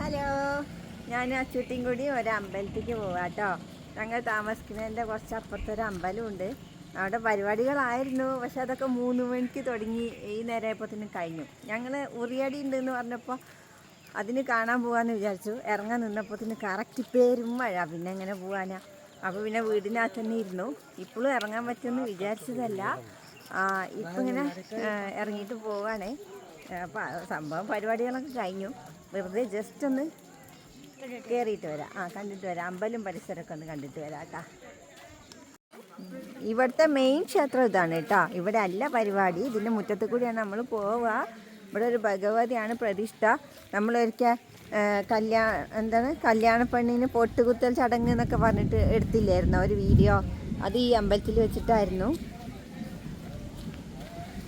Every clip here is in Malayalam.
ഹലോ. ഞാൻ അച്ചൂട്ടിയും കൂടി ഒരു അമ്പലത്തേക്ക് കേട്ടോ ഞങ്ങൾ താമസിക്കുന്നതിന്റെ കുറച്ച് അപ്പുറത്തൊരു അമ്പലമുണ്ട്. അവിടെ പരിപാടികളായിരുന്നു. പക്ഷെ അതൊക്കെ മൂന്ന് മണിക്ക് തുടങ്ങി. ഈ നേരമായപ്പോഴത്തേനും കഴിഞ്ഞു. ഞങ്ങൾ ഉറിയടി ഉണ്ടെന്ന് പറഞ്ഞപ്പോൾ അതിന് കാണാൻ പോകാമെന്ന് വിചാരിച്ചു. ഇറങ്ങാൻ നിന്നപ്പോഴത്തേന് കറക്റ്റ് പേരും മഴ. പിന്നെ എങ്ങനെ പോകാനാ അപ്പോൾ പിന്നെ വീടിനകത്ത് തന്നെ ഇരുന്നു. ഇപ്പോഴും ഇറങ്ങാൻ പറ്റുമെന്ന് വിചാരിച്ചതല്ല. ഇപ്പം ഇങ്ങനെ ഇറങ്ങിയിട്ട് പോവാണേ. അപ്പം സംഭവം പരിപാടികളൊക്കെ കഴിഞ്ഞു. വെറുതെ ജസ്റ്റ് ഒന്ന് കയറിയിട്ട് വരാം. ആ കണ്ടിട്ട് വരാം. അമ്പലം പരിസരമൊക്കെ ഒന്ന് കണ്ടിട്ട് വരാം കേട്ടാ ഇവിടുത്തെ മെയിൻ ക്ഷേത്രം ഇതാണ് കേട്ടോ ഇവിടെ അല്ല പരിപാടി. ഇതിന്റെ മുറ്റത്ത് കൂടിയാണ് നമ്മൾ പോവുക ഇവിടെ ഒരു ഭഗവതിയാണ് പ്രതിഷ്ഠ. നമ്മളൊരിക്കൽ കല്യാണ എന്താണ് കല്യാണ പെണ്ണിന് പൊട്ടുകുത്തൽ ചടങ്ങ് എന്നൊക്കെ പറഞ്ഞിട്ട് എടുത്തില്ലായിരുന്നു ഒരു വീഡിയോ? അത് ഈ അമ്പലത്തിൽ വെച്ചിട്ടായിരുന്നു.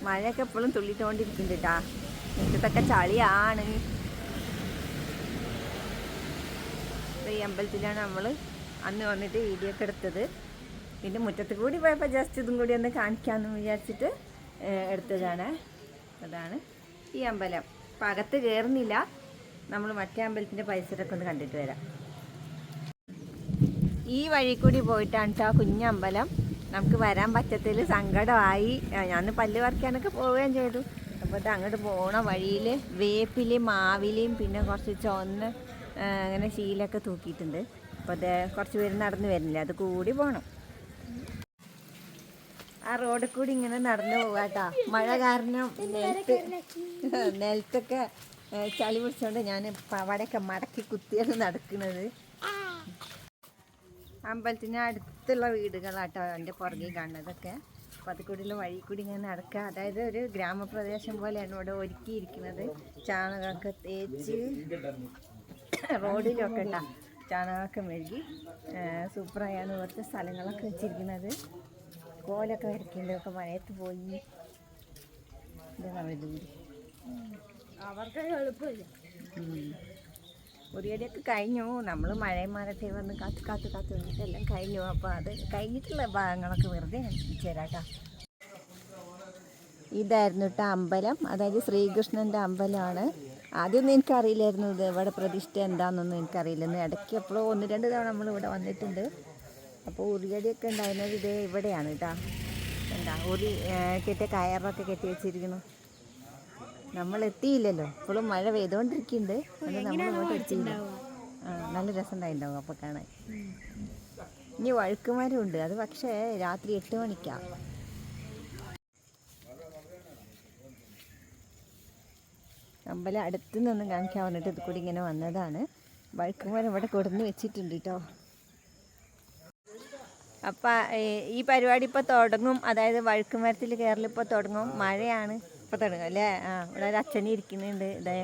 മഴയൊക്കെ എപ്പോഴും തുള്ളിട്ടുകൊണ്ടിരിക്കുന്നുണ്ട് കേട്ടാ മുറ്റത്തൊക്കെ ചളിയാണ് ഇപ്പൊ ഈ അമ്പലത്തിലാണ് നമ്മൾ അന്ന് വന്നിട്ട് വീഡിയോ ഒക്കെ എടുത്തത്. പിന്നെ മുറ്റത്ത് കൂടി പോയപ്പോൾ ജസ്റ്റ് ഇതും കൂടി ഒന്ന് കാണിക്കാമെന്ന് വിചാരിച്ചിട്ട് എടുത്തതാണ്. അതാണ് ഈ അമ്പലം. അപ്പം അകത്ത് കയറുന്നില്ല നമ്മൾ മറ്റേ അമ്പലത്തിന്റെ പരിസരമൊക്കെ ഒന്ന് കണ്ടിട്ട് വരാം. ഈ വഴി കൂടി പോയിട്ടാണ് കേട്ടോ കുഞ്ഞമ്പലം നമുക്ക് വരാൻ പറ്റത്തിൽ സങ്കടമായി. ഞാൻ പല്ല് പറിക്കാനൊക്കെ പോവുകയും ചെയ്തു. അപ്പോൾ അങ്ങോട്ട് പോണ വഴിയിൽ വേപ്പിലയും മാവിലയും പിന്നെ കുറച്ച് ചുവന്ന് അങ്ങനെ ശീലൊക്കെ തൂക്കിയിട്ടുണ്ട്. അപ്പോൾ അത് കുറച്ച് പേര് നടന്നു വരുന്നില്ല? അത് കൂടി പോകണം ആ റോഡിൽ കൂടി ഇങ്ങനെ നടന്നു പോകാട്ടോ മഴ കാരണം നിലത്ത് നിലത്തൊക്കെ ചളി പിടിച്ചോണ്ട് ഞാൻ പവടയൊക്കെ മടക്കി കുത്തിയാണ് നടക്കുന്നത് അമ്പലത്തിന് അടുത്തുള്ള വീടുകളാട്ടോ എന്റെ പുറകെ കാണുന്നതൊക്കെ. അപ്പം അത് കൂടിയുള്ള വഴി കൂടി ഇങ്ങനെ നടക്കുക. അതായത് ഒരു ഗ്രാമപ്രദേശം പോലെയാണ് ഇവിടെ ഒരുക്കിയിരിക്കുന്നത്. ചാണകമൊക്കെ തേച്ച് റോഡിലൊക്കെ ഉണ്ടാ ചാണകമൊക്കെ മെഴുകി സൂപ്പറായാണ് ഇവിടുത്തെ സ്ഥലങ്ങളൊക്കെ വെച്ചിരിക്കുന്നത്. കോലൊക്കെ വരയ്ക്കുന്നുണ്ട് ഒക്കെ മഴയത്ത് പോയി. ഇതാണ് വീട്. അവർക്ക് എളുപ്പമില്ല. ഉറിയടിയൊക്കെ കഴിഞ്ഞു. നമ്മൾ മഴയും മാറട്ടെ വന്ന് കാത്ത് കാത്ത് കാത്ത് വന്നിട്ട് എല്ലാം കഴിഞ്ഞു. അപ്പോൾ അത് കഴിഞ്ഞിട്ടുള്ള ഭാഗങ്ങളൊക്കെ വെറുതെ ചേരാട്ടോ ഇതായിരുന്നു കേട്ടോ അമ്പലം. അതായത് ശ്രീകൃഷ്ണന്റെ അമ്പലമാണ്. ആദ്യമൊന്നും എനിക്കറിയില്ലായിരുന്നു ഇത് ഇവിടെ പ്രതിഷ്ഠ എന്താണെന്നൊന്നും എനിക്കറിയില്ലെന്ന് ഇടയ്ക്ക് എപ്പോഴോ ഒന്ന് രണ്ട് തവണ നമ്മൾ ഇവിടെ വന്നിട്ടുണ്ട്. അപ്പോൾ ഉറിയടിയൊക്കെ ഉണ്ടായിരുന്നത് ഇത് ഇവിടെയാണ് കേട്ടോ എന്താ ഉറി കെട്ടിയ കയറൊക്കെ കെട്ടി വെച്ചിരിക്കുന്നു. നമ്മൾ എത്തിയില്ലല്ലോ ഇപ്പോഴും മഴ പെയ്തുകൊണ്ടിരിക്കുന്നുണ്ട് അത് നമ്മൾ ഇങ്ങോട്ട് എത്തിയില്ല. നല്ല രസം രസമുണ്ടായിട്ടുണ്ടാവും അപ്പോൾ കാണാൻ ഇനി വഴുക്കുമരം ഉണ്ട്. അത് പക്ഷേ രാത്രി എട്ട് മണിക്കാണ് അമ്പലം അടുത്ത് നിന്നും കാണിക്കാൻ വന്നിട്ട് ഇത് കൂടി ഇങ്ങനെ വന്നതാണ്. വഴുക്കുമരം ഇവിടെ കൊടുന്ന് വെച്ചിട്ടുണ്ട് കേട്ടോ അപ്പം ഈ പരിപാടി ഇപ്പോൾ തുടങ്ങും. അതായത് വഴുക്കുമരത്തിൽ കയറൽ ഇപ്പോൾ തുടങ്ങും. മഴയാണ് ഇപ്പോൾ തുടങ്ങും അല്ലേ? ആ ഇവിടെ ഒരു അച്ഛനെ ഇരിക്കുന്നുണ്ട് ഇതേ.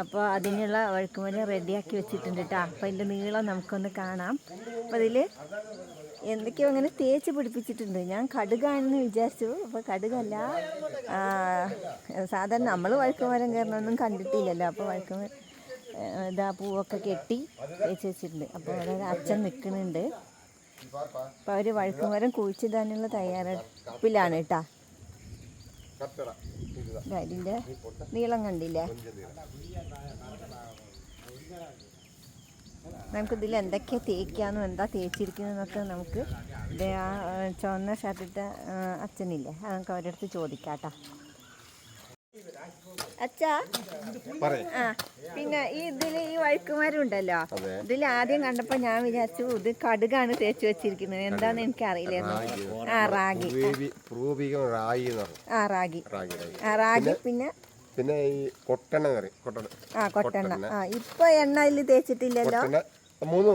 അപ്പോൾ അതിനുള്ള വഴുക്കുമരം റെഡിയാക്കി വെച്ചിട്ടുണ്ട് കേട്ടോ അപ്പോൾ അതിന്റെ നീളം നമുക്കൊന്ന് കാണാം. അപ്പോൾ അതിൽ എന്തൊക്കെയോ അങ്ങനെ തേച്ച് പിടിപ്പിച്ചിട്ടുണ്ട്. ഞാൻ കടുകാണെന്ന് വിചാരിച്ചു. അപ്പോൾ കടുകല്ല സാധാരണ നമ്മൾ വഴുക്കുമരം കയറണമൊന്നും കണ്ടിട്ടില്ലല്ലോ. അപ്പോൾ വഴുക്കുമരം ഇതാ പൂവൊക്കെ കെട്ടി തേച്ച് വെച്ചിട്ടുണ്ട്. അപ്പോൾ അവിടെ അച്ഛൻ നിൽക്കുന്നുണ്ട്. അപ്പോൾ അവർ വഴുക്കുമരം കുഴിച്ചിടാനുള്ള തയ്യാറെടുപ്പിലാണ് കേട്ടാ. അതിന്റെ നീളം കണ്ടില്ലേ? നമുക്കിതിൽ എന്തൊക്കെ തേക്കാന്നും എന്താ തേച്ചിരിക്കുന്നതെന്നൊക്കെ നമുക്ക് ആ ചുവന്ന ഷർട്ടിട്ട അച്ഛനില്ലേ? അത് നമുക്ക് അവരുടെ അടുത്ത് ചോദിക്കാട്ടാ. അച്ഛാ ആ പിന്നെ ഈ ഇതിൽ ഈ വഴുക്കുമാരുണ്ടല്ലോ ഇതിൽ ആദ്യം കണ്ടപ്പോൾ ഞാൻ വിചാരിച്ചു ഇത് കടുകാണ് തേച്ച് വെച്ചിരിക്കുന്നത്. എന്താന്ന് എനിക്ക് അറിയില്ലായിരുന്നു ആ റാഗി. ആ റാഗി. ആ റാഗി പിന്നെ പിന്നെ? ഈ കൊട്ടെണ്ണ കറി കൊട്ടെണ്ണ ആ കൊട്ടെണ്ണ ആ ഇപ്പൊ എണ്ണ ഇതിൽ തേച്ചിട്ടില്ലല്ലോ മൂന്ന്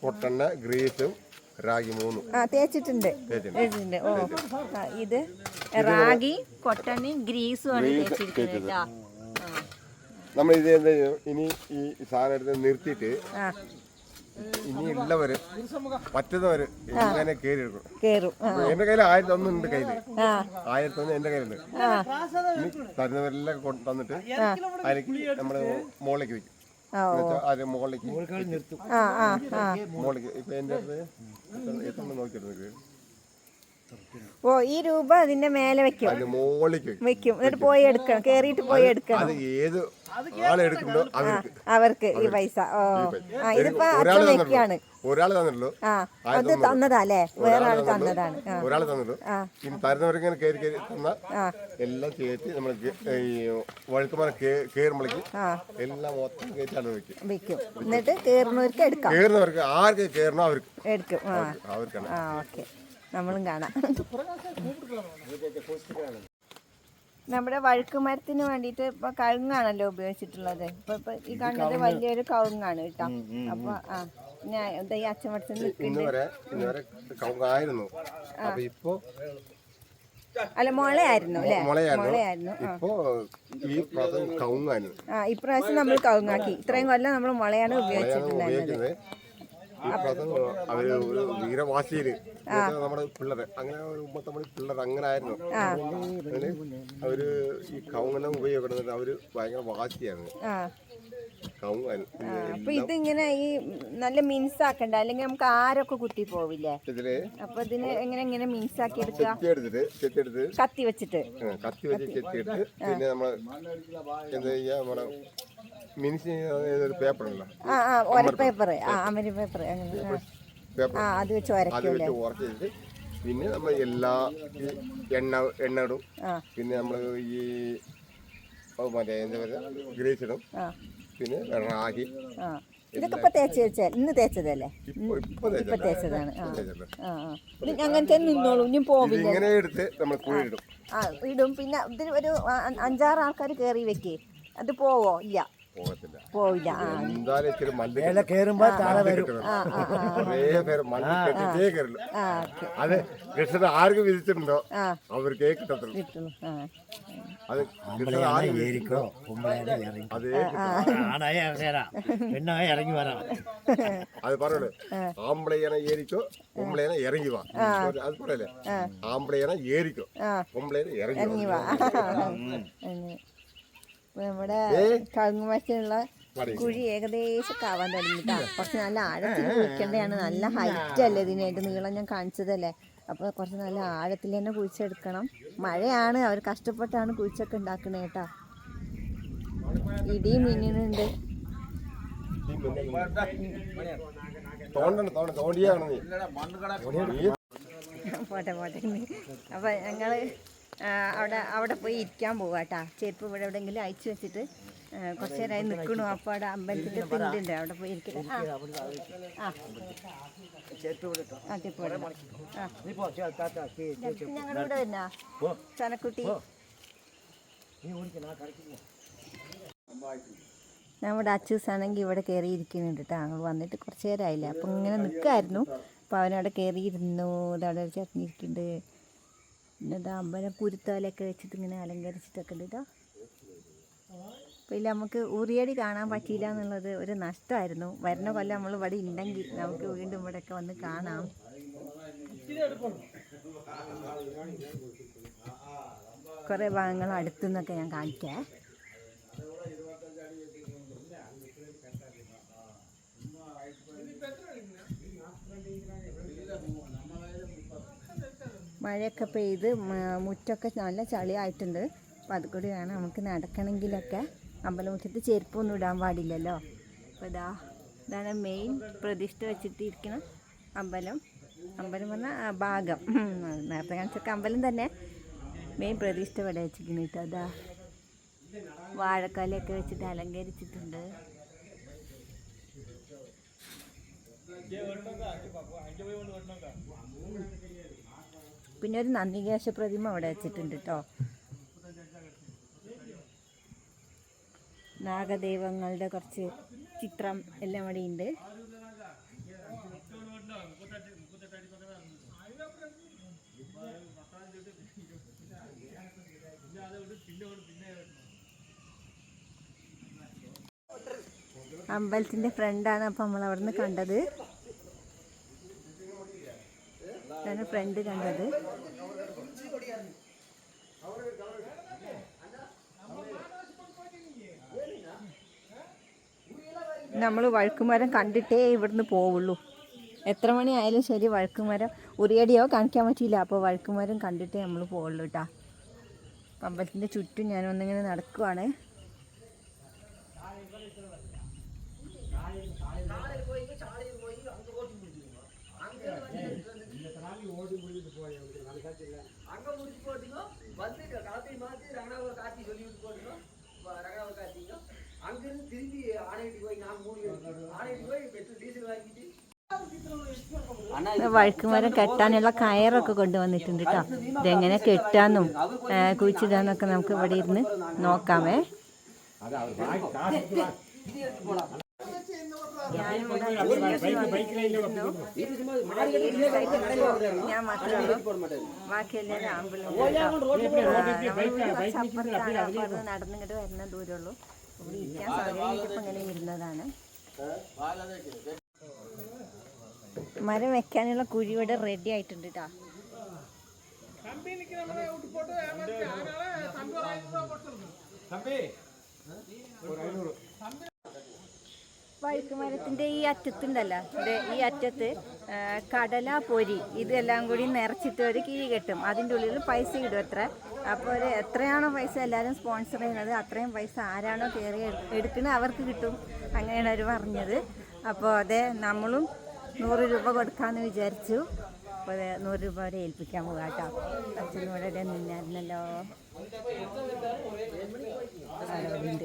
പൊട്ടണ്ണ ഗ്രീസും റാഗി മൂന്ന്. ആ തേച്ചിട്ടുണ്ട്. തേച്ചിട്ടുണ്ട്. ഓ. ആ, ഇത് റാഗി കൊട്ടണ്ണയും ഗ്രീസും ആണ് തേച്ചിരിക്കുന്നത് കേട്ടോ. നമ്മൾ ഇത് എന്താ ഇനി ഈ സാധനം എടുത്ത് നിർത്തിയിട്ട് ആ. ഇനി ഉള്ളവര് പറ്റുന്നവര് ഇങ്ങനെ കയറി എടുക്കും കേറും എന്റെ കയ്യിൽ ആയിരത്തി ഒന്നും ഉണ്ട് കയ്യിൽ ആയിരത്തി ഒന്ന് എന്റെ കയ്യിലുണ്ട്. തരുന്നവരെല്ലാം തന്നിട്ട് അതിലേക്ക് നമ്മൾ മോളിലേക്ക് വെക്കും. അത് മുകളിലേക്ക് ആ ആ ആ. മുകളിലേക്ക്. ഇപ്പൊ നോക്കിയിട്ട് ഓ ഈ രൂപ അതിന്റെ മേലെ വെക്കും. വെക്കും. എന്നിട്ട് പോയി എടുക്കണം. കേറിയിട്ട് പോയി എടുക്കണം. അവർക്ക്. ഈ പൈസ. ഓ. ആ ഇതിപ്പോ ഒരാൾ അച്ഛൻ വെക്കാണ്. ഒരാൾ തന്നല്ലോ ആ അത് തന്നതാ അല്ലേ വേറെ ആൾ തന്നതാണ്. ഒരാൾ തന്നല്ലോ ഇനി തരുന്നവർക്ക് ഇങ്ങനെ കയറി കയറി തന്ന എല്ലാം കയറ്റി നമ്മൾ വഴുക്കുമാരെ കയറുമ്പോഴേക്ക് എല്ലാം മൊത്തം കയറ്റാണ് വെക്കും. വെക്കും. എന്നിട്ട് കയറുന്നവർക്ക് എടുക്കാം. കയറുന്നവർക്ക് ആർക്ക് കയറണോ അവർക്ക്. എടുക്കും. ആ. അവർക്കാണ്. ആ ഓക്കെ. നമ്മളും കാണാം. നമ്മുടെ വഴുക്കുമരത്തിന് വേണ്ടിയിട്ട് ഇപ്പൊ കഴുങ്ങാണല്ലോ ഉപയോഗിച്ചിട്ടുള്ളത്. ഇപ്പൊ ഇപ്പൊ ഈ കാണുന്നത് വലിയൊരു കവുങ്ങാണ് കേട്ടോ. അപ്പൊ ആ ഞാൻ ഈ വരെ കവുങ്ങായിരുന്നു. ഇപ്പൊ അല്ല മുളയായിരുന്നു അല്ലേ? മുളയായിരുന്നു. ആ. ഇപ്രാവശ്യം നമ്മൾ കവുങ്ങാക്കി. ഇത്രയും കൊല്ലം നമ്മൾ മുളയാണ് ഉപയോഗിച്ചിട്ടുണ്ടായിരുന്നത്. അവർ ഒരു വീരവാശിയിൽ നമ്മുടെ പിള്ളേര്. അങ്ങനെ ഒരു ഉമ്മത്തമ്മളി പിള്ളേർ അങ്ങനെ ആയിരുന്നു അങ്ങനെ അവർ ഈ കവുങ്ങെല്ലാം ഉപയോഗപ്പെടുന്നത് അവർ ഭയങ്കര വാശിയായിരുന്നു അപ്പൊ ഇതിങ്ങനെ ഈ നല്ല മിൻസാക്കണ്ട അല്ലെങ്കിൽ നമുക്ക് ആരൊക്കെ കുത്തി പോവില്ലേ? അപ്പൊ ഇതിന് എങ്ങനെ എങ്ങനെ മിൻസാക്കി എടുക്കുക ചെത്തിയെടുത്തിട്ട് ചെത്തിയെടുത്ത് കത്തി വെച്ചിട്ട്. കത്തി വെച്ച് ചെത്തിയെടുത്ത് പിന്നെ നമ്മൾ എന്താ ചെയ്യാ നമ്മുടെ ആ ആ ഒര പേപ്പർ ആ അമരി പേപ്പർ ആ. അത് വെച്ച് അത് ഉരയ്ക്കും വെച്ച് ഉറച്ച് ചെയ്തിട്ട് പിന്നെ നമ്മൾ എല്ലാ എണ്ണ എണ്ണ ഇടും. പിന്നെ നമ്മൾ ഈ മറ്റേ എന്താ പറയുക? ഗ്രേസ് ഇടും. പിന്നെ റാഗി. ഇതൊക്കെ ഇപ്പൊ തേച്ച് വെച്ചാൽ ഇന്ന് തേച്ചതല്ലേ? ഇപ്പൊ തേച്ചതാണ്. അങ്ങനെ നിന്നോളൂ. ഇനി പോവില്ല? ഇങ്ങനെ എടുത്ത് നമ്മൾ ഇടും. ആ ഇടും. പിന്നെ ഇതിന് ഒരു അഞ്ചാറ് ആൾക്കാർ കയറി വെക്കേ. അത് പോവോ? ഇല്ല. പോകത്തില്ല. പോവില്ല. ആ. എന്തായാലും ഇച്ചിരി മല്ല് ഇല കയറുമ്പോ താഴെ വരും. കിട്ടണം. ആ ആ ആ കുറേ പേര് മല്ല് കെട്ടിട്ടേ കയറില്ല ആ ഓക്കെ. അത് കൃഷ്ണൻ ആർക്ക് വിധിച്ചിട്ടുണ്ടോ? ആ. അവർക്കേ കിട്ടത്തുള്ളൂ. കിട്ടുള്ളൂ ആ. അത് കൃഷ്ണൻ ആർക്ക് വിധിച്ചിട്ടുണ്ടോ? ഏരിക്കോ? കുമ്പളേനെ ഇറങ്ങി. അതേ. ആണായ ഇറങ്ങിയരാ പെണ്ണായ ഇറങ്ങി വരാം. അത് പറയണേ. ആമ്പളേന ഏരിക്കോ പൊമ്പളേന ഇറങ്ങി വാ. അത് പറയല്ലേ? ആമ്പളേന ഏരിക്കോ ആ. പൊമ്പളേന ഇറങ്ങി ഇറങ്ങി വാ. വാ അങ്ങനെ. ഇപ്പൊ നമ്മുടെ കവുങ്ങുമരത്തിനുള്ള കുഴി ഏകദേശം കാവാൻ തുടങ്ങിട്ടാ കുറച്ച് നല്ല ആഴത്തിൽ കുഴിക്കേണ്ടതാണ്. നല്ല ഹൈറ്റ് അല്ലേ ഇതിനായിട്ട് നീളം ഞാൻ കാണിച്ചതല്ലേ? അപ്പോൾ കുറച്ച് നല്ല ആഴത്തിൽ തന്നെ കുഴിച്ചെടുക്കണം. മഴയാണ്. അവർ കഷ്ടപ്പെട്ടാണ് കുഴിച്ചൊക്കെ ഉണ്ടാക്കണേ കേട്ടാ. ഇടിയും മിന്നുന്നുണ്ട്. പോട്ടെ പോട്ടെ. അപ്പൊ ഞങ്ങൾ അവിടെ അവിടെ പോയി ഇരിക്കാൻ പോവാ കേട്ടാ ചെരുപ്പ് ഇവിടെ എവിടെയെങ്കിലും അയച്ചു വെച്ചിട്ട് കുറച്ച് നേരമായി നിൽക്കണു അപ്പോൾ അവിടെ അമ്പലത്തിന്റെ തിണ്ടുണ്ട് അവിടെ പോയി ഇരിക്കണം ആ ആ. ആ ചെരുപ്പ് ഇവിടെ ആ. ഞങ്ങളുടെ ഇവിടെ വരുന്ന ചനക്കുട്ടി. നമ്മുടെ അച്ചൂസാണെങ്കിൽ ഇവിടെ കയറിയിരിക്കുന്നുണ്ട് കേട്ടോ ഞങ്ങൾ വന്നിട്ട് കുറച്ച് നേരമായില്ലേ. അപ്പം ഇങ്ങനെ നിൽക്കായിരുന്നു. അപ്പോൾ അവനവിടെ കയറിയിരുന്നു. ചട്നി ഇരിക്കുന്നുണ്ട് ഇതാ അമ്പലം കുരുത്തോലൊക്കെ വെച്ചിട്ട് ഇങ്ങനെ അലങ്കരിച്ചിട്ടൊക്കെ ഉണ്ട്. കേട്ടോ അപ്പോൾ നമുക്ക് ഉറിയടി കാണാൻ പറ്റിയില്ല എന്നുള്ളത് ഒരു നഷ്ടമായിരുന്നു. വരുന്ന കൊല്ലം നമ്മൾ ഇവിടെ ഉണ്ടെങ്കിൽ നമുക്ക് വീണ്ടും ഇവിടെയൊക്കെ വന്ന് കാണാം. കുറേ ഭാഗങ്ങൾ അടുത്തുനിന്നൊക്കെ ഞാൻ കാണിക്കാം. മഴയൊക്കെ പെയ്ത് മുറ്റൊക്കെ നല്ല ചളിയായിട്ടുണ്ട്. അപ്പം അതുകൂടി വേണം നമുക്ക് നടക്കണമെങ്കിലൊക്കെ അമ്പലമുറ്റത്ത് ചെരുപ്പൊന്നും ഇടാൻ പാടില്ലല്ലോ. അപ്പോൾ ഇതാ ഇതാണ് മെയിൻ പ്രതിഷ്ഠ വെച്ചിട്ടിരിക്കണം അമ്പലം. അമ്പലം പറഞ്ഞാൽ ഭാഗം. നേരത്തെ കാണിച്ചൊക്കെ അമ്പലം തന്നെ. മെയിൻ പ്രതിഷ്ഠ ഇവിടെ വെച്ചിരിക്കുന്നു കേട്ടോ അതാ വാഴക്കാലൊക്കെ വെച്ചിട്ട് അലങ്കരിച്ചിട്ടുണ്ട്. പിന്നെ ഒരു നന്ദികേശ പ്രതിമ അവിടെ വെച്ചിട്ടുണ്ട് കേട്ടോ നാഗദൈവങ്ങളുടെ കുറച്ച് ചിത്രം എല്ലാം അവിടെ ഉണ്ട്. അമ്പലത്തിന്റെ ഫ്രണ്ടാണ് അപ്പം നമ്മൾ അവിടെ നിന്ന് കണ്ടത്. ഇതാണ് ഫ്രണ്ട് കണ്ടത്. നമ്മൾ വഴുക്കുമരം കണ്ടിട്ടേ ഇവിടുന്ന് പോവുള്ളൂ. എത്ര മണിയായാലും ശരി വഴുക്കുമരം ഉറിയടിയോ കാണിക്കാൻ പറ്റിയില്ല. അപ്പോൾ വഴുക്കുമരം കണ്ടിട്ടേ നമ്മൾ പോവുള്ളൂ കേട്ടോ. അമ്പലത്തിന്റെ ചുറ്റും നടക്കുവാണ് വഴുക്കുമരം കെട്ടാനുള്ള കയറൊക്കെ കൊണ്ടുവന്നിട്ടുണ്ട് കേട്ടോ ഇതെങ്ങനെ കെട്ടാന്നും കുഴിച്ചിടാന്നൊക്കെ നമുക്ക് ഇവിടെ ഇരുന്ന് നോക്കാമേ. ഞാൻ മാത്രമേ ഉള്ളൂ ബാക്കി എല്ലാവരും ആമ്പിളും കുറച്ച് അപ്പുറത്താണ് അപ്പോൾ അത് നടന്നിങ്ങോട്ട് വരുന്ന ദൂരമുള്ളൂ ഇവിടെ ഇരിക്കാൻ സൗകര്യം കിട്ടിയപ്പോൾ ഇങ്ങനെ ഇരുന്നതാണ് മരം വെക്കാനുള്ള കുഴി ഇവിടെ റെഡി ആയിട്ടുണ്ട് കേട്ടോ വഴുക്കുമരത്തിന്റെ ഈ അറ്റത്തുണ്ടല്ലോ. ഈ അറ്റത്ത് കടല പൊരി. ഇതെല്ലാം കൂടി നിറച്ചിട്ട് ഒരു കിഴി കെട്ടും. അതിന്റെ ഉള്ളിൽ പൈസ ഇടും എത്ര അപ്പോൾ ഒരു എത്രയാണോ പൈസ എല്ലാവരും സ്പോൺസർ ചെയ്യുന്നത് അത്രയും പൈസ ആരാണോ കയറി എടുക്കുന്നത് അവർക്ക് കിട്ടും. അങ്ങനെയാണ് അവർ പറഞ്ഞത്. അപ്പോൾ അതെ നമ്മളും നൂറ് രൂപ കൊടുക്കാമെന്ന് വിചാരിച്ചു. അപ്പോൾ അതെ നൂറ് രൂപ വരെ ഏൽപ്പിക്കാൻ പോകാം കേട്ടോ. അച്ഛനും ഇവിടെ നിന്നായിരുന്നല്ലോ. അവിടെ ഉണ്ട്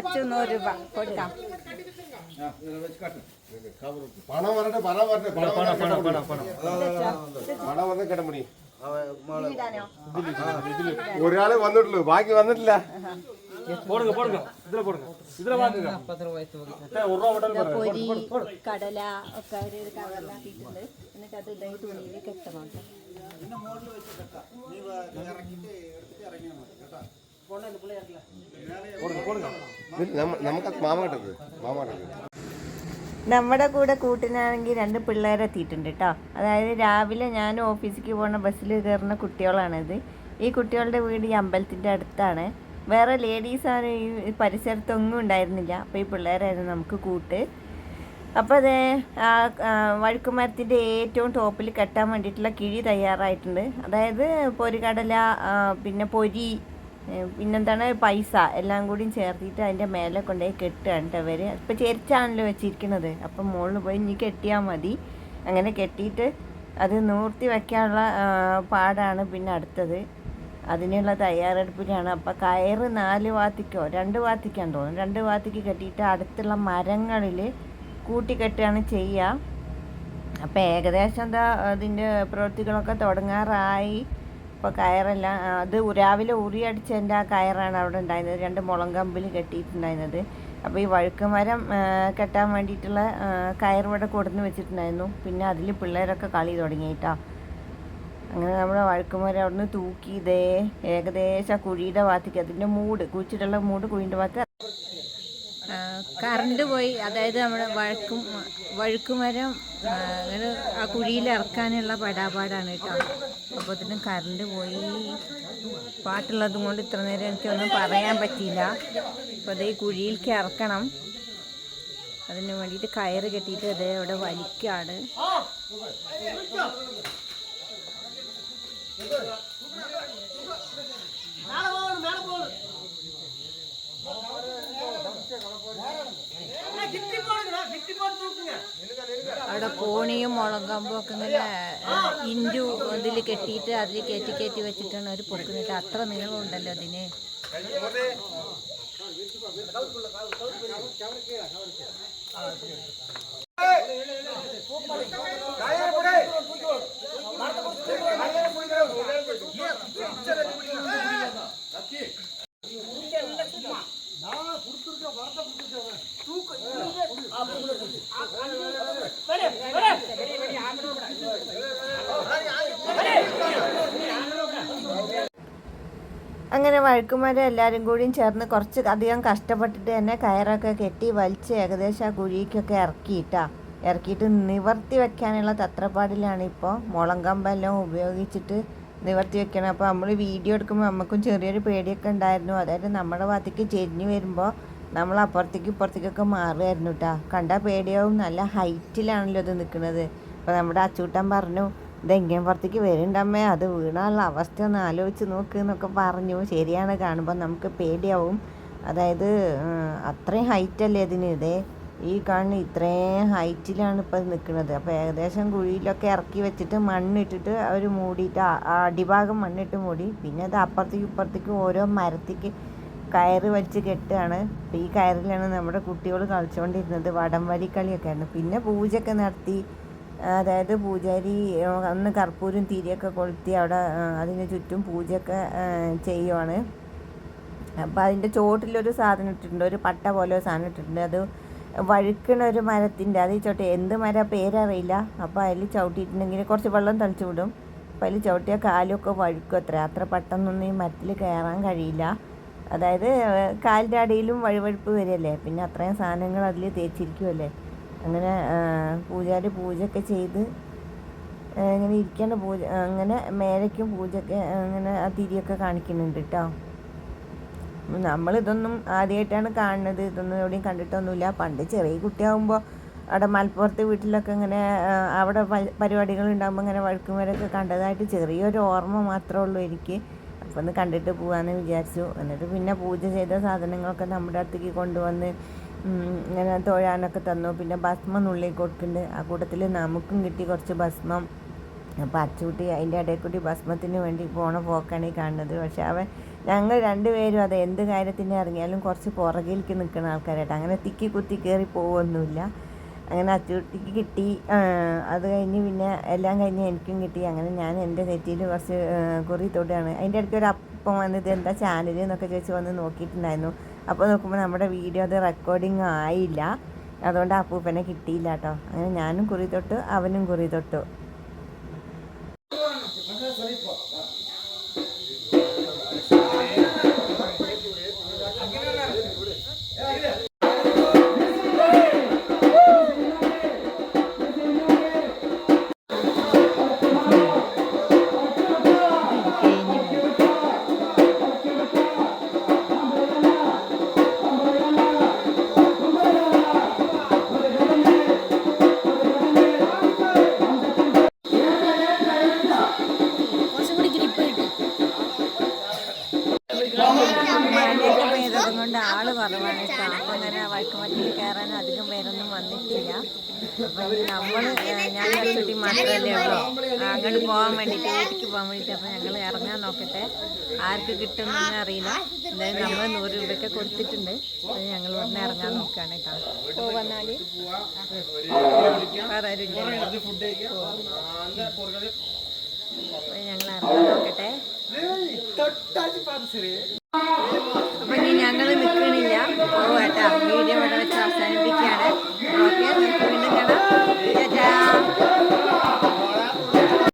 അച്ഛൻ നൂറ് രൂപ കൊടുക്കാം. പണം വരട്ടെ പണം വരട്ടെ പണം പണം പണം പണം പണം മണി കിടമണി ഒരാൾ വന്നിട്ടുള്ളൂ ബാക്കി വന്നിട്ടില്ല. போடுங்க போடுங்க இதுல போடுங்க இதுல வாங்குங்க ஒரு ரூபா விட்டாலும் പൊരി കടല ഒക്കെ ഒരു കവറിലാക്കിയിട്ടുണ്ട് എന്നിട്ട് അത് ഇതേ തുണിയിൽ കെട്ടണം കേട്ടോ. ഇത് നമ്മ- നമുക്കത് മാമ കിട്ടത് മാമ കിട്ടത് നമ്മുടെ കൂടെ കൂട്ടിനാണെങ്കിൽ രണ്ട് പിള്ളേരെ എത്തിയിട്ടുണ്ട് കേട്ടോ അതായത് രാവിലെ ഞാൻ ഓഫീസിലേക്ക് പോകുന്ന ബസ്സിൽ കയറുന്ന കുട്ടികളാണിത് ഈ കുട്ടികളുടെ വീട് ഈ അമ്പലത്തിൻ്റെ അടുത്താണ് വേറെ ലേഡീസ് ആണ് ഈ പരിസരത്തൊന്നും ഉണ്ടായിരുന്നില്ല. അപ്പോൾ ഈ പിള്ളേരായിരുന്നു നമുക്ക് കൂട്ട്. അപ്പോൾ അത് ആ വഴുക്കുമരത്തിന്റെ ഏറ്റവും ടോപ്പിൽ കെട്ടാൻ വേണ്ടിയിട്ടുള്ള കിഴി തയ്യാറായിട്ടുണ്ട്. അതായത് പൊരികടല പിന്നെ പൊരി പിന്നെന്താണ് പൈസ എല്ലാം കൂടി ചേർത്തിട്ട് അതിന്റെ മേലെ കൊണ്ടുപോയി കെട്ടുകയാണ് കേട്ടോ ഇവർ ഇപ്പോൾ ചെരിച്ചാണല്ലോ വെച്ചിരിക്കുന്നത് അപ്പം മുകളിൽ പോയി ഇനി കെട്ടിയാൽ മതി. അങ്ങനെ കെട്ടിയിട്ട് അത് നൂർത്തി വയ്ക്കാനുള്ള പാടാണ് പിന്നെ അടുത്തത്. അതിനുള്ള തയ്യാറെടുപ്പിലാണ്. അപ്പോൾ കയറ് നാല് വാത്തിക്കോ? രണ്ട് വാത്തിക്കാന്ന് തോന്നും രണ്ട് വാത്തിക്ക് കെട്ടിയിട്ട് അടുത്തുള്ള മരങ്ങളിൽ കൂട്ടിക്കെട്ടുകയാണ് ചെയ്യുക അപ്പോൾ ഏകദേശം എന്താ അതിന്റെ പ്രവൃത്തികളൊക്കെ തുടങ്ങാറായി. ഇപ്പോൾ കയറെല്ലാം അത് രാവിലെ ഉറിയടിച്ചതിന്റെ ആ കയറാണ് അവിടെ ഉണ്ടായിരുന്നത്. രണ്ട് മുളം കമ്പിൽ കെട്ടിയിട്ടുണ്ടായിരുന്നത്. അപ്പോൾ ഈ വഴുക്ക് മരം കെട്ടാൻ വേണ്ടിയിട്ടുള്ള കയർ കൊടുന്ന് വെച്ചിട്ടുണ്ടായിരുന്നു. പിന്നെ അതിൽ പിള്ളേരൊക്കെ കളി തുടങ്ങിയിട്ടാ. അങ്ങനെ നമ്മുടെ വഴുക്കുമരം നിന്ന് തൂക്കി ഇതേ ഏകദേശം കുഴിയുടെ ഭാഗത്തേക്ക് അതിന്റെ മൂട് കുഴിച്ചിട്ടുള്ള മൂട് കുഴിന്റെ ഭാഗത്ത് കറണ്ട് പോയി. അതായത് നമ്മുടെ വഴക്കും വഴുക്കുമരം അങ്ങനെ ആ കുഴിയിൽ ഇറക്കാനുള്ള പടാപാടാണ് കേട്ടോ. അപ്പോഴത്തേനും കറണ്ട് പോയി. പാട്ടുള്ളതും കൊണ്ട് ഇത്ര നേരം എനിക്കൊന്നും പറയാൻ പറ്റിയില്ല. അപ്പോൾ അത് കുഴിയിലേക്ക് ഇറക്കണം. അതിന് വേണ്ടിയിട്ട് കയറ് കെട്ടിയിട്ട് അതേ അവിടെ വലിക്കുകയാണ് അവിടെ കോണിയും മുളകമ്പും ഒക്കെ ഇങ്ങനെ ഇഞ്ചു ഇതിൽ കെട്ടിയിട്ട് അതിൽ കയറ്റി കയറ്റി വെച്ചിട്ടാണ് അവർ പൊക്കുന്നിട്ട് അത്ര നീളം ഉണ്ടല്ലോ അതിന്. അങ്ങനെ വഴുക്കുമരം എല്ലാവരും കൂടിയും ചേർന്ന് കുറച്ച് അധികം കഷ്ടപ്പെട്ടിട്ട് തന്നെ കയറൊക്കെ കെട്ടി വലിച്ച് ഏകദേശം ആ കുഴിക്കൊക്കെ ഇറക്കിയിട്ടാ. ഇറക്കിയിട്ട് നിവർത്തി വെക്കാനുള്ള തത്രപ്പാടിലാണ് ഇപ്പോൾ മുളം കമ്പെല്ലാം ഉപയോഗിച്ചിട്ട് നിവർത്തി വെക്കണം. അപ്പോൾ നമ്മൾ വീഡിയോ എടുക്കുമ്പോൾ നമുക്കും ചെറിയൊരു പേടിയൊക്കെ ഉണ്ടായിരുന്നു. അതായത് നമ്മുടെ ഭാഗത്തേക്ക് ചെരിഞ്ഞ് വരുമ്പോൾ നമ്മൾ അപ്പുറത്തേക്ക് ഇപ്പുറത്തേക്കൊക്കെ മാറുമായിരുന്നു കേട്ടോ കണ്ടാൽ പേടിയാവും. നല്ല ഹൈറ്റിലാണല്ലോ ഇത് നിൽക്കുന്നത് അപ്പോൾ നമ്മുടെ അച്ചൂട്ടൻ പറഞ്ഞു ഇതെങ്ങനെ പുറത്തേക്ക് വരുന്നുണ്ടമ്മേ അത് വീണാനുള്ള അവസ്ഥ ഒന്ന് ആലോചിച്ച് നോക്ക് എന്നൊക്കെ പറഞ്ഞു. ശരിയാണ് കാണുമ്പോൾ നമുക്ക് പേടിയാവും. അതായത് അത്രയും ഹൈറ്റല്ലേ ഇതിന്? ഇതേ ഈ കാണുന്ന ഇത്രയും ഹൈറ്റിലാണ് ഇപ്പോൾ നിൽക്കുന്നത്. അപ്പോൾ ഏകദേശം കുഴിയിലൊക്കെ ഇറക്കി വെച്ചിട്ട് മണ്ണിട്ടിട്ട് അവർ മൂടിയിട്ട് അടിഭാഗം മണ്ണിട്ട് മൂടി. പിന്നെ അത് അപ്പുറത്തേക്കും ഇപ്പുറത്തേക്കും ഓരോ മരത്തേക്ക് കയറ് വലിച്ച് കെട്ടുകയാണ്. അപ്പോൾ ഈ കയറിലാണ് നമ്മുടെ കുട്ടികൾ കളിച്ചുകൊണ്ടിരുന്നത്. വടംവലി കളിയൊക്കെയാണ് പിന്നെ പൂജയൊക്കെ നടത്തി. അതായത് പൂജാരി അന്ന് കർപ്പൂരം തിരിയൊക്കെ കൊളുത്തി അവിടെ അതിന് ചുറ്റും പൂജയൊക്കെ ചെയ്യുവാണ്. അപ്പോൾ അതിന്റെ ചോട്ടിലൊരു സാധനം ഇട്ടിട്ടുണ്ട് ഒരു പട്ട പോലെ ഒരു സാധനം ഇട്ടിട്ടുണ്ട്. അത് വഴുക്കണ ഒരു മരത്തിന്റെ അത് ചോട്ടെ എന്ത് മരം പേരറിയില്ല. അപ്പോൾ അതിൽ ചവിട്ടിയിട്ടുണ്ടെങ്കിൽ കുറച്ച് വെള്ളം തളിച്ചു വിടും. അപ്പോൾ അതിൽ ചവിട്ടിയ കാലൊക്കെ വഴുക്കും അത്ര. അത്ര പെട്ടെന്നൊന്നും ഈ മരത്തിൽ കയറാൻ കഴിയില്ല. അതായത് കാലിന്റെ അടിയിലും വഴുവഴുപ്പ് വരികയല്ലേ? പിന്നെ അത്രയും സാധനങ്ങൾ അതിൽ തേച്ചിരിക്കുമല്ലേ അങ്ങനെ പൂജാരി പൂജയൊക്കെ ചെയ്ത് ഇങ്ങനെ ഇരിക്കേണ്ട പൂജ അങ്ങനെ മേലേക്കും പൂജയൊക്കെ അങ്ങനെ ആ തിരിയൊക്കെ കാണിക്കുന്നുണ്ട് കേട്ടോ നമ്മളിതൊന്നും ആദ്യമായിട്ടാണ് കാണുന്നത്. ഇതൊന്നും എവിടെയും കണ്ടിട്ടൊന്നുമില്ല. പണ്ട് ചെറിയ കുട്ടിയാകുമ്പോൾ അവിടെ മലപ്പുറത്തെ വീട്ടിലൊക്കെ ഇങ്ങനെ അവിടെ പരിപാടികൾ ഉണ്ടാകുമ്പോൾ ഇങ്ങനെ വഴക്കുമരൊക്കെ കണ്ടതായിട്ട് ചെറിയൊരു ഓർമ്മ മാത്രമേ ഉള്ളൂ എനിക്ക്. അപ്പോൾ ഒന്ന് കണ്ടിട്ട് പോകാമെന്ന് വിചാരിച്ചു. എന്നിട്ട് പിന്നെ പൂജ ചെയ്ത സാധനങ്ങളൊക്കെ നമ്മുടെ അടുത്തേക്ക് കൊണ്ടുവന്ന് ഇങ്ങനെ തൊഴാനൊക്കെ തന്നു. പിന്നെ ഭസ്മം നുള്ളി കൊടുക്കുന്നുണ്ട്. ആ കൂട്ടത്തിൽ നമുക്കും കിട്ടി കുറച്ച് ഭസ്മം. അപ്പോൾ അച്ചൂട്ടി അതിന്റെ ഇടയിൽ കൂടി ഭസ്മത്തിന് വേണ്ടി പോണ പോക്കാണ് ഈ കാണുന്നത്. പക്ഷെ അവൻ ഞങ്ങൾ രണ്ടുപേരും അത് എന്ത് കാര്യത്തിന് ഇറങ്ങിയാലും കുറച്ച് പുറകിലേക്ക് നിൽക്കുന്ന ആൾക്കാരായിട്ട്. അങ്ങനെ തിക്കി കുത്തി കയറി പോവൊന്നുമില്ല. അങ്ങനെ അച്ചൂട്ടിക്ക് കിട്ടി. അത് കഴിഞ്ഞ് പിന്നെ എല്ലാം കഴിഞ്ഞ് എനിക്കും കിട്ടി. അങ്ങനെ ഞാൻ എന്റെ നെറ്റിയിൽ കുറച്ച് കുറി തൊടുകയാണ്. അതിന്റെ ഇടയ്ക്ക് ഒരു അപ്പം വന്നത് എന്താ ചാനൽ എന്നൊക്കെ ചോദിച്ച് വന്ന് നോക്കിയിട്ടുണ്ടായിരുന്നു. അപ്പോൾ നോക്കുമ്പോൾ നമ്മുടെ വീഡിയോ അത് റെക്കോർഡിങ് ആയില്ല അതുകൊണ്ട് അപ്പൂപ്പനെ കിട്ടിയില്ല കേട്ടോ അങ്ങനെ ഞാനും കുറി തൊട്ടു അവനും കുറി തൊട്ടു നമ്മൾ ഞാൻ ചുട്ടി മാത്രമല്ലേ ഉള്ളൂ. അങ്ങോട്ട് പോകാൻ വേണ്ടിയിട്ട് വീട്ടിലേക്ക് പോകാൻ വേണ്ടിയിട്ട് അപ്പം ഞങ്ങൾ ഇറങ്ങാൻ നോക്കട്ടെ. ആർക്ക് കിട്ടുമെന്നൊന്നും അറിയില്ല. എന്തായാലും നമ്മൾ നൂറ് രൂപയൊക്കെ കൊടുത്തിട്ടുണ്ട്. അത് ഞങ്ങൾ ഉടനെ ഇറങ്ങാൻ നോക്കുകയാണ് കേട്ടോ. വന്നാൽ വേറെ ആരും അപ്പോൾ ഞങ്ങൾ ഇറങ്ങാൻ നോക്കട്ടെ. അപ്പം ഇനി ഞങ്ങൾ പോവാട്ടോ. വീഡിയോ ഇവിടെ വെച്ച് അവസാനിപ്പിക്കുകയാണ്. ഓക്കെ വീണ്ടും കാണാം.